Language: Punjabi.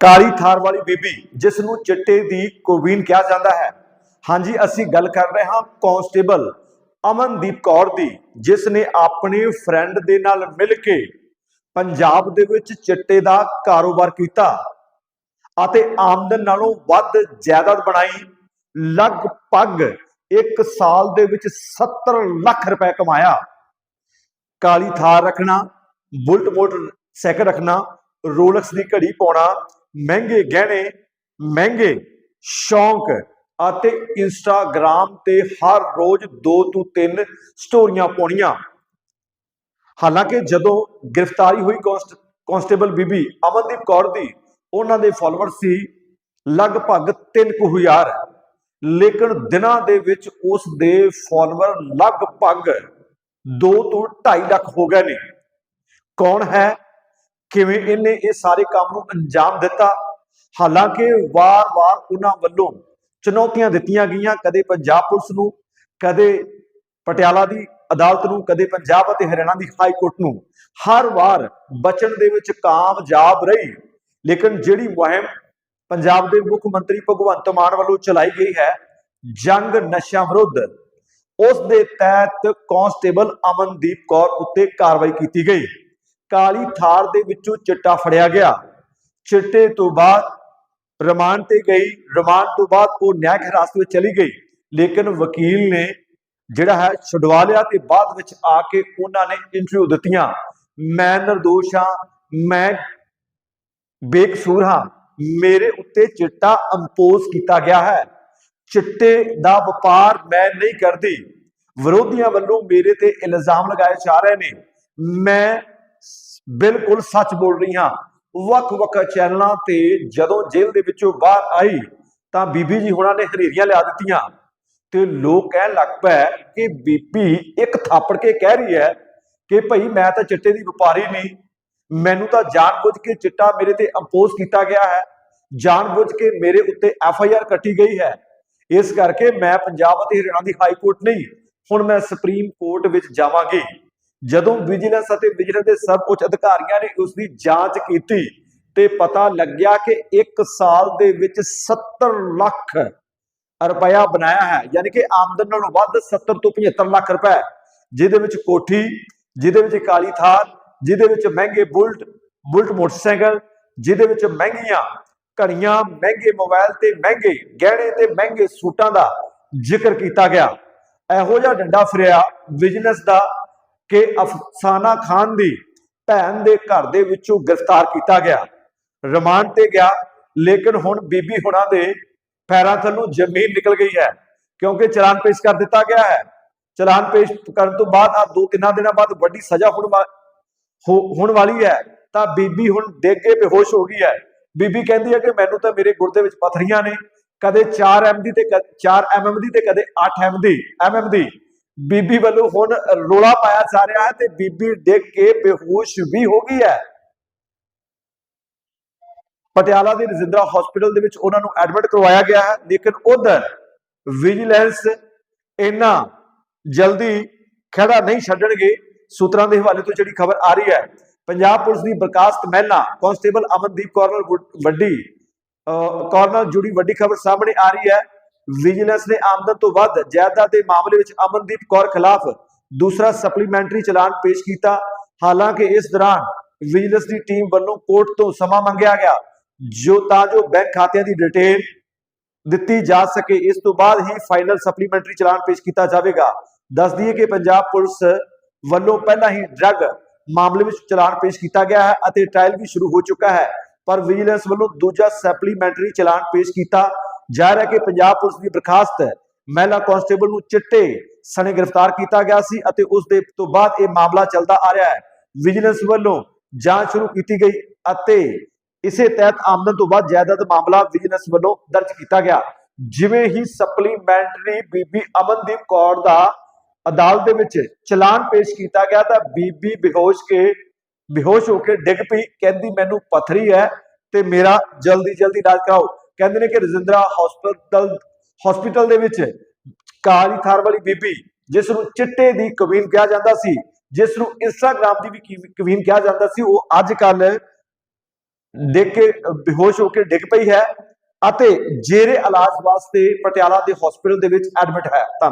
ਕਾਲੀ ਥਾਰ ਵਾਲੀ ਬੀਬੀ ਜਿਸ ਨੂੰ ਚਿੱਟੇ ਦੀ ਕੋਵੀਨ ਕਿਹਾ ਜਾਂਦਾ ਹੈ। ਹਾਂਜੀ, ਅਸੀਂ ਗੱਲ ਕਰ ਰਹੇ ਹਾਂ ਕਾਂਸਟੇਬਲ ਅਮਨਦੀਪ ਕੌਰ ਦੀ ਜਿਸ ਨੇ ਆਪਣੇ ਫਰੈਂਡ ਦੇ ਨਾਲ ਮਿਲ ਕੇ ਪੰਜਾਬ ਦੇ ਵਿੱਚ ਚਿੱਟੇ ਦਾ ਕਾਰੋਬਾਰ ਕੀਤਾ ਅਤੇ ਆਮਦਨ ਨਾਲੋਂ ਵੱਧ ਜਾਇਦਾਦ ਬਣਾਈ। ਲਗਭਗ 1 ਸਾਲ ਦੇ ਵਿੱਚ 70 ਲੱਖ ਰੁਪਏ ਕਮਾਇਆ। ਕਾਲੀ ਥਾਰ ਰੱਖਣਾ, ਬੁਲਟ ਮੋਟਰਸਾਈਕਲ ਰੱਖਣਾ, ਰੋਲਕਸ ਦੀ ਘੜੀ ਪਾਉਣਾ ਮਹਿੰਗੇ ਗਹਿਣੇ, ਮਹਿੰਗੇ ਸ਼ੌਂਕ ਅਤੇ ਇੰਸਟਾਗ੍ਰam ਤੇ ਹਰ ਰੋਜ਼ 2 ਤੋਂ 3 ਸਟੋਰੀਆਂ ਪਾਉਣੀਆਂ। ਹਾਲਾਂਕਿ ਜਦੋਂ ਗ੍ਰਿਫਤਾਰੀ ਹੋਈ ਕਾਂਸਟ- ਕਾਂਸਟੇਬਲ ਬੀਬੀ ਅਮਨਦੀਪ ਕੌਰ ਦੀ, ਉਹਨਾਂ ਦੇ ਫਾਲੋਅਰ ਸੀ ਲਗਭਗ 3000 ਲੇਕਿਨ ਦਿਨਾਂ ਦੇ ਵਿੱਚ ਉਸ ਦੇ ਫਾਲੋਅਰ ਲਗਭਗ 2 ਤੋਂ 2.5 ਲੱਖ ਹੋ ਗਏ ਨੇ। ਕੌਣ ਹੈ ਕਿਵੇਂ ਇਹਨੇ ਇਹ ਸਾਰੇ ਕੰਮ ਨੂੰ ਅੰਜਾਮ ਦਿੱਤਾ? ਹਾਲਾਂਕਿ ਵਾਰ-ਵਾਰ ਉਹਨਾਂ ਵੱਲੋਂ ਚੁਣੌਤੀਆਂ ਦਿੱਤੀਆਂ ਗਈਆਂ, ਕਦੇ ਪੰਜਾਬ ਪੁਲਿਸ ਨੂੰ, ਕਦੇ ਪਟਿਆਲਾ ਦੀ ਅਦਾਲਤ ਨੂੰ, ਕਦੇ ਪੰਜਾਬ ਅਤੇ ਹਰਿਆਣਾ ਦੀ ਹਾਈ ਕੋਰਟ ਨੂੰ। ਹਰ ਵਾਰ ਬਚਣ ਦੇ ਵਿੱਚ ਕਾਮਯਾਬ ਰਹੀ, ਲੇਕਿਨ ਜਿਹੜੀ ਮੁਹਿੰਮ ਪੰਜਾਬ ਦੇ ਮੁੱਖ ਮੰਤਰੀ ਭਗਵੰਤ ਮਾਨ ਵੱਲੋਂ ਚਲਾਈ ਗਈ ਹੈ, ਜੰਗ ਨਸ਼ਾ ਵਿਰੁੱਧ, ਉਸ ਦੇ ਤਹਿਤ ਕਾਂਸਟੇਬਲ ਅਮਨਦੀਪ ਕੌਰ ਉੱਤੇ ਕਾਰਵਾਈ ਕੀਤੀ ਗਈ। ਕਾਲੀ ਥਾਰ ਦੇ ਵਿੱਚੋਂ ਚਿੱਟਾ ਫੜਿਆ ਗਿਆ। ਚਿੱਟੇ ਤੋਂ ਬਾਅਦ ਰਿਮਾਂਡ ਤੇ ਗਈ। ਰਿਮਾਂਡ ਤੋਂ ਬਾਅਦ ਉਹ ਨਿਆਇਕ ਹਿਰਾਸਤ ਵਿੱਚ ਚਲੀ ਗਈ। ਲੇਕਿਨ ਵਕੀਲ ਨੇ ਜਿਹੜਾ ਹੈ ਛੁਡਵਾ ਲਿਆ ਤੇ ਬਾਅਦ ਵਿੱਚ ਆ ਕੇ ਉਹਨਾਂ ਨੇ ਇੰਟਰਵਿਊ ਦਿੱਤੀਆਂ। ਮੈਂ ਨਿਰਦੋਸ਼ ਹਾਂ। ਮੈਂ ਬੇਕਸੂਰ ਹਾਂ। ਮੇਰੇ ਉੱਤੇ ਚਿੱਟਾ ਇੰਪੋਜ਼ ਕੀਤਾ ਗਿਆ ਹੈ। ਚਿੱਟੇ ਦਾ ਵਪਾਰ ਮੈਂ ਨਹੀਂ ਕਰਦੀ। ਵਿਰੋਧੀਆਂ ਵੱਲੋਂ ਮੇਰੇ ਤੇ ਇਲਜ਼ਾਮ ਲਗਾਏ ਜਾ ਰਹੇ ਨੇ। ਮੈਂ ਬਿਲਕੁਲ ਸੱਚ ਬੋਲ ਰਹੀ ਹਾਂ। ਵੱਖ-ਵੱਖ ਚੈਨਲਾਂ ਤੇ ਜਦੋਂ ਜੇਲ੍ਹ ਦੇ ਵਿੱਚੋਂ ਬਾਹਰ ਆਈ, ਤਾਂ ਬੀਬੀ ਜੀ ਹੁਣਾਂ ਨੇ ਹਨੇਰੀਆਂ ਲਿਆ ਦਿੱਤੀਆਂ। ਤੇ ਲੋਕ ਕਹਿਣ ਲੱਗ ਪਏ ਕਿ ਬੀਬੀ ਇੱਕ ਥਾਪੜ ਕੇ ਕਹਿ ਰਹੀ ਹੈ ਕਿ ਭਈ ਮੈਂ ਤਾਂ ਚਿੱਟੇ ਦੀ ਵਪਾਰੀ ਨਹੀਂ। ਮੈਨੂੰ ਤਾਂ ਜਾਣਬੁੱਝ ਕੇ ਚਿੱਟਾ ਮੇਰੇ ਤੇ ਇੰਪੋਜ਼ ਕੀਤਾ ਗਿਆ ਹੈ। ਜਾਣਬੁੱਝ ਕੇ ਮੇਰੇ ਉੱਤੇ ਐਫ ਆਈ ਆਰ ਕੱਟੀ ਗਈ ਹੈ। ਇਸ ਕਰਕੇ ਮੈਂ ਪੰਜਾਬ ਅਤੇ ਹਰਿਆਣਾ ਦੀ ਹਾਈ ਕੋਰਟ ਨਹੀਂ, ਹੁਣ ਮੈਂ ਸੁਪਰੀਮ ਕੋਰਟ ਵਿੱਚ ਜਾਵਾਂਗੀ। ਜਦੋਂ ਵਿਜੀਲੈਂਸ ਅਤੇ ਵਿਜੀਲੈਂਸ ਦੇ ਸਭ ਉੱਚ ਅਧਿਕਾਰੀਆਂ ਨੇ ਉਸ ਦੀ ਜਾਂਚ ਕੀਤੀ ਤੇ ਪਤਾ ਲੱਗਿਆ ਕਿ 1 ਸਾਲ ਦੇ ਵਿੱਚ 70 ਲੱਖ ਰੁਪਇਆ ਬਣਾਇਆ ਹੈ, ਯਾਨੀ ਕਿ ਆਮਦਨ ਨਾਲੋਂ ਵੱਧ 70 ਤੋਂ 75 ਲੱਖ ਰੁਪਏ ਜਿਹਦੇ ਵਿੱਚ ਕੋਠੀ, ਜਿਹਦੇ ਵਿੱਚ ਕਾਲੀ ਥਾਰ, ਜਿਹਦੇ ਵਿੱਚ ਮਹਿੰਗੇ ਬੁਲਟ ਬੁਲਟ ਮੋਟਰਸਾਈਕਲ, ਜਿਹਦੇ ਵਿੱਚ ਮਹਿੰਗੀਆਂ ਘੜੀਆਂ, ਮਹਿੰਗੇ ਮੋਬਾਈਲ ਤੇ ਮਹਿੰਗੇ ਗਹਿਣੇ ਤੇ ਮਹਿੰਗੇ ਸੂਟਾਂ ਦਾ ਜ਼ਿਕਰ ਕੀਤਾ ਗਿਆ। ਇਹੋ ਜਿਹਾ ਡੰਡਾ ਫਿਰਿਆ ਬਿਜ਼ਨਸ ਦਾ ਕਿ ਅਫਸਾਨਾ ਖਾਨ ਦੀ ਭੈਣ ਦੇ ਘਰ ਦੇ ਵਿੱਚੋਂ ਗ੍ਰਿਫਤਾਰ ਕੀਤਾ ਗਿਆ। ਰਿਮਾਂਡ ਤੇ ਗਿਆ, ਲੇਕਿਨ ਹੁਣ ਬੀਬੀ ਹੁਣਾਂ ਦੇ ਪੈਰਾਂ ਥੱਲੋਂ ਜ਼ਮੀਨ ਨਿਕਲ ਗਈ ਹੈ, ਕਿਉਂਕਿ ਚਲਾਨ ਪੇਸ਼ ਕਰ ਦਿੱਤਾ ਗਿਆ ਹੈ। ਚਲਾਨ ਪੇਸ਼ ਕਰਨ ਤੋਂ ਬਾਅਦ ਆ ਦੋ ਤਿੰਨਾਂ ਦਿਨਾਂ ਬਾਅਦ ਵੱਡੀ ਸਜ਼ਾ ਹੋਣ ਵਾਲੀ ਹੈ। ਤਾਂ ਬੀਬੀ ਹੁਣ ਡਿੱਗ ਕੇ ਬੇਹੋਸ਼ ਹੋ ਗਈ ਹੈ। ਬੀਬੀ ਕਹਿੰਦੀ ਹੈ ਕਿ ਮੈਨੂੰ ਤਾਂ ਮੇਰੇ ਗੁਰਦੇ ਵਿੱਚ ਪਥਰੀਆਂ ਨੇ, ਕਦੇ 4 ਐਮ ਦੀ ਤੇ 4 ਐਮ ਦੀ ਤੇ ਕਦੇ 8 ਐਮ ਦੀ ਐਮ ਐਮ ਦੀ ਬੀਬੀ ਵੱਲੋਂ ਹੁਣ ਰੋਲਾ ਪਾਇਆ ਜਾ ਰਿਹਾ ਹੈ ਤੇ ਬੀਬੀ ਡਿੱਗ ਕੇ ਬੇਹੋਸ਼ ਵੀ ਹੋ ਗਈ ਹੈ। ਪਟਿਆਲਾ ਦੇ ਰਜਿੰਦਰਾ ਹਸਪੀਟਲ ਦੇ ਵਿੱਚ ਉਹਨਾਂ ਨੂੰ ਐਡਮਿਟ ਕਰਵਾਇਆ ਗਿਆ ਹੈ ਲੇਕਿਨ ਉਧਰ ਵਿਜੀਲੈਂਸ ਇੰਨਾ ਜਲਦੀ ਖੜਾ ਨਹੀਂ ਛੱਡਣਗੇ ਸੂਤਰਾਂ ਦੇ ਹਵਾਲੇ ਤੋਂ ਜਿਹੜੀ ਖਬਰ ਆ ਰਹੀ ਹੈ ਪੰਜਾਬ ਪੁਲਿਸ ਦੀ ਬਰਖਾਸਤ ਮਹਿਲਾ ਕਾਂਸਟੇਬਲ ਅਮਨਦੀਪ ਕੌਰ ਨਾਲ ਵੱਡੀ ਅਹ, ਕੌਰ ਨਾਲ ਜੁੜੀ ਵੱਡੀ ਖਬਰ ਸਾਹਮਣੇ ਆ ਰਹੀ ਹੈ। ਵਿਜੀਲੈਂਸ ਨੇ ਆਮਦਨ ਤੋਂ ਵੱਧ ਜਾਇਦਾਦ ਦੇ ਮਾਮਲੇ ਵਿੱਚ ਅਮਨਦੀਪ ਕੌਰ ਖਿਲਾਫ ਦੂਸਰਾ ਸਪਲੀਮੈਂਟਰੀ ਚਲਾਨ ਪੇਸ਼ ਕੀਤਾ। ਹਾਲਾਂਕਿ ਇਸ ਦੌਰਾਨ ਵਿਜੀਲੈਂਸ ਦੀ ਟੀਮ ਵੱਲੋਂ ਕੋਰਟ ਤੋਂ ਸਮਾਂ ਮੰਗਿਆ ਗਿਆ, ਜੋ ਤਾਂ ਜੋ ਬੈਂਕ ਖਾਤਿਆਂ ਦੀ ਡਿਟੇਲ ਦਿੱਤੀ ਜਾ ਸਕੇ, ਇਸ ਤੋਂ ਬਾਅਦ ਹੀ ਫਾਈਨਲ ਸਪਲੀਮੈਂਟਰੀ ਚਲਾਨ ਪੇਸ਼ ਕੀਤਾ ਜਾਵੇਗਾ। ਦੱਸ ਦਈਏ ਕਿ ਪੰਜਾਬ ਪੁਲਿਸ ਵੱਲੋਂ ਪਹਿਲਾਂ ਹੀ ਡਰੱਗ ਮਾਮਲੇ ਵਿੱਚ ਚਲਾਨ ਪੇਸ਼ ਕੀਤਾ ਗਿਆ ਹੈ ਅਤੇ ਟ੍ਰਾਇਲ ਵੀ ਸ਼ੁਰੂ ਹੋ ਚੁੱਕਾ ਹੈ, ਪਰ ਵਿਜੀਲੈਂਸ ਵੱਲੋਂ ਦੂਜਾ ਸਪਲੀਮੈਂਟਰੀ ਚਲਾਨ ਪੇਸ਼ ਕੀਤਾ। ਜਾ ਹੈ ਕਿ ਪੰਜਾਬ ਪੁਲਿਸ ਦੀ ਬਰਖਾਸਤ ਮਹਿਲਾ ਕਾਂਸਟੇਬਲ ਨੂੰ ਚਿੱਟੇ ਸਣੇ ਗ੍ਰਿਫਤਾਰ ਕੀਤਾ ਗਿਆ ਸੀ ਅਤੇ ਉਸ ਦੇ ਤੋਂ ਬਾਅਦ ਇਹ ਮਾਮਲਾ ਚੱਲਦਾ ਆ ਰਿਹਾ ਹੈ। ਵਿਜੀਲੈਂਸ ਵੱਲੋਂ ਜਾਂਚ ਸ਼ੁਰੂ ਕੀਤੀ ਗਈ ਅਤੇ ਇਸੇ ਤਹਿਤ ਆਮਦਨ ਤੋਂ ਬਾਅਦ ਜਾਇਦਾਦ ਮਾਮਲਾ ਵਿਜੀਲੈਂਸ ਵੱਲੋਂ ਦਰਜ ਕੀਤਾ ਗਿਆ। ਜਿਵੇਂ ਹੀ ਸਪਲੀਮੈਂਟਰੀ ਬੀਬੀ ਅਮਨਦੀਪ ਕੌਰ ਦਾ ਅਦਾਲਤ ਦੇ ਵਿੱਚ ਚਲਾਨ ਪੇਸ਼ ਕੀਤਾ ਗਿਆ ਤਾਂ ਬੀਬੀ ਬੇਹੋਸ਼ ਕੇ, ਬੇਹੋਸ਼ ਹੋ ਕੇ ਡਿੱਗ ਪਈ, ਕਹਿੰਦੀ, ਮੈਨੂੰ ਪਥਰੀ ਹੈ ਤੇ ਮੇਰਾ ਜਲਦੀ ਜਲਦੀ ਇਲਾਜ ਕਰਾਓ। ਕਹਿੰਦੇ ਨੇ ਕਿ ਰਜਿੰਦਰਾ ਹਸਪੀਟਲ ਹਸਪੀਟਲ ਦੇ ਵਿੱਚ ਕਾਲੀ ਥਾਰ ਵਾਲੀ ਬੀਬੀ, ਜਿਸ ਨੂੰ ਚਿੱਟੇ ਦੀ ਕਵੀਨ ਕਿਹਾ ਜਾਂਦਾ ਸੀ, ਜਿਸ ਨੂੰ ਇੰਸਟਾਗ੍ਰam ਦੀ ਵੀ ਕਵੀਨ ਕਿਹਾ ਜਾਂਦਾ ਸੀ, ਉਹ ਅੱਜ ਕੱਲ ਦੇਖ ਕੇ, ਬੇਹੋਸ਼ ਹੋ ਕੇ ਡਿੱਗ ਪਈ ਹੈ ਅਤੇ ਜੇਰੇ ਇਲਾਜ ਵਾਸਤੇ ਪਟਿਆਲਾ ਦੇ ਹਸਪੀਟਲ ਦੇ ਵਿੱਚ ਐਡਮਿਟ ਹੈ। ਧੰਨਵਾਦ